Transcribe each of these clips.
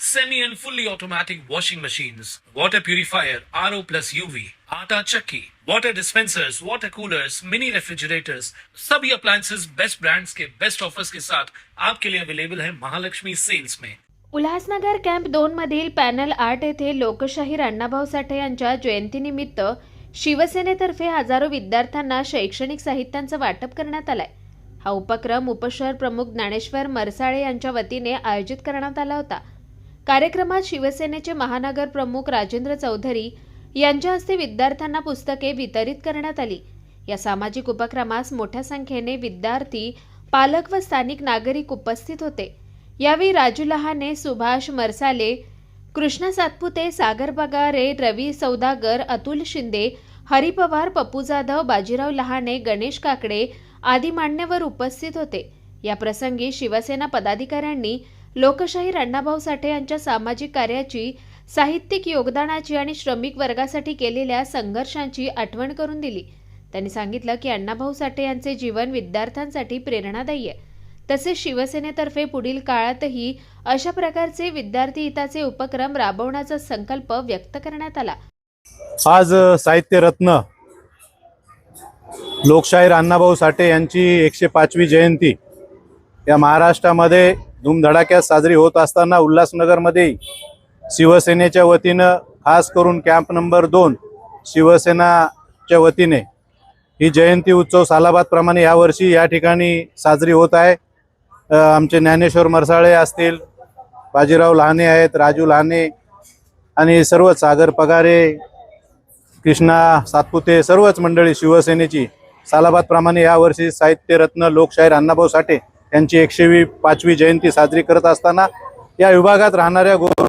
semi and fully automatic washing machines, water purifier, RO plus UV, आटा चक्की, water dispensers, water coolers, mini refrigerators, सभी appliances. Best brands के best offers के साथ आपके लिए अवेलेबल है महालक्ष्मी सेल्स में उल्हासनगर कॅम्प दोन मधील पॅनल आठ येथे लोकशाहीर अण्णाभाऊ साठे यांच्या जयंतीनिमित्त शिवसेनेतर्फे हजारो विद्यार्थ्यांना शैक्षणिक साहित्यांचं वाटप करण्यात आलंय. हा उपक्रम उपशहर प्रमुख ज्ञानेश्वर मरसाळे यांच्या वतीने आयोजित करण्यात आला होता. कार्यक्रमात शिवसेनेचे महानगर प्रमुख राजेंद्र चौधरी यांच्या हस्ते विद्यार्थ्यांना पुस्तके वितरित करण्यात आली. या सामाजिक उपक्रमास मोठ्या संख्येने विद्यार्थी पालक व स्थानिक नागरिक उपस्थित होते. यावेळी राजू लहाने सुभाष मरसाले कृष्णा सातपुते सागर बगारे रवी सौदागर अतुल शिंदे हरी पवार पप्पू जाधव बाजीराव लहाने गणेश काकडे आदी मान्यवर उपस्थित होते. या प्रसंगी शिवसेना पदाधिकाऱ्यांनी लोकशाहीर अण्णाभाऊ साठे यांच्या सामाजिक कार्याची साहित्यिक योगदानाची आणि श्रमिक वर्गासाठी केलेल्या संघर्षांची आठवण करून दिली. त्यांनी सांगितलं की अण्णाभाऊ साठे यांचे जीवन विद्यार्थ्यांसाठी प्रेरणादायी आहे. तसेच शिवसेनेतर्फे पुढील काळातही अशा प्रकारचे विद्यार्थी हिताचे उपक्रम राबवण्याचा संकल्प व्यक्त करण्यात आला. आज साहित्य रत्न लोकशाहीर अण्णाभाऊ साठे यांची एकशे पाचवी जयंती या महाराष्ट्रामध्ये धूमधडाक्यात साजरी होत असताना उल्हासनगरमध्ये शिवसेनेच्या वतीनं खास करून कॅम्प नंबर दोन शिवसेनाच्या वतीने ही जयंती उत्सव सालाबादप्रमाणे यावर्षी या ठिकाणी साजरी होत आहे. आमचे ज्ञानेश्वर मरसाळे असतील बाजीराव लहाने आहेत राजू लहाने आणि सर्वच सागर पगारे कृष्णा सातपुते सर्वच मंडळी शिवसेनेची सालाबादप्रमाणे यावर्षी साहित्यरत्न लोकशाहीर अण्णाभाऊ साठे त्यांची एकशेवी पाचवी जयंती साजरी करत असताना या विभागात राहणाऱ्या गोर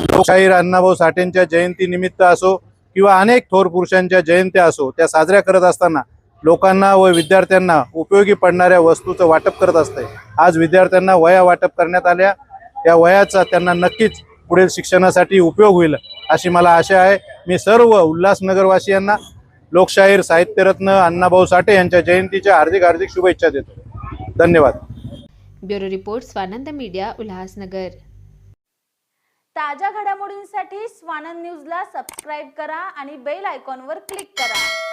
लोकशाहीर अण्णाभाऊ साठेंच्या जयंतीनिमित्त असो किंवा अनेक थोर पुरुषांच्या जयंत्या असो त्या साजऱ्या करत असताना लोकांना व विद्यार्थ्यांना उपयोगी पडणाऱ्या वस्तूचं वाटप करत असते. आज विद्यार्थ्यांना वया वाटप करण्यात आल्या. या वयाचा त्यांना नक्कीच पुढील शिक्षणासाठी उपयोग होईल अशी मला आशा आहे. मी सर्व उल्हासनगरवासियांना लोकशाहीर साहित्यरत्न अण्णाभाऊ साठे यांच्या जयंतीच्या हार्दिक हार्दिक शुभेच्छा देतो. धन्यवाद. Bureau report Swanand media Ulhasnagar. ताज्या घडामोडींसाठी स्वानंद न्यूजला सबस्क्राईब करा आणि बेल आयकॉनवर क्लिक करा.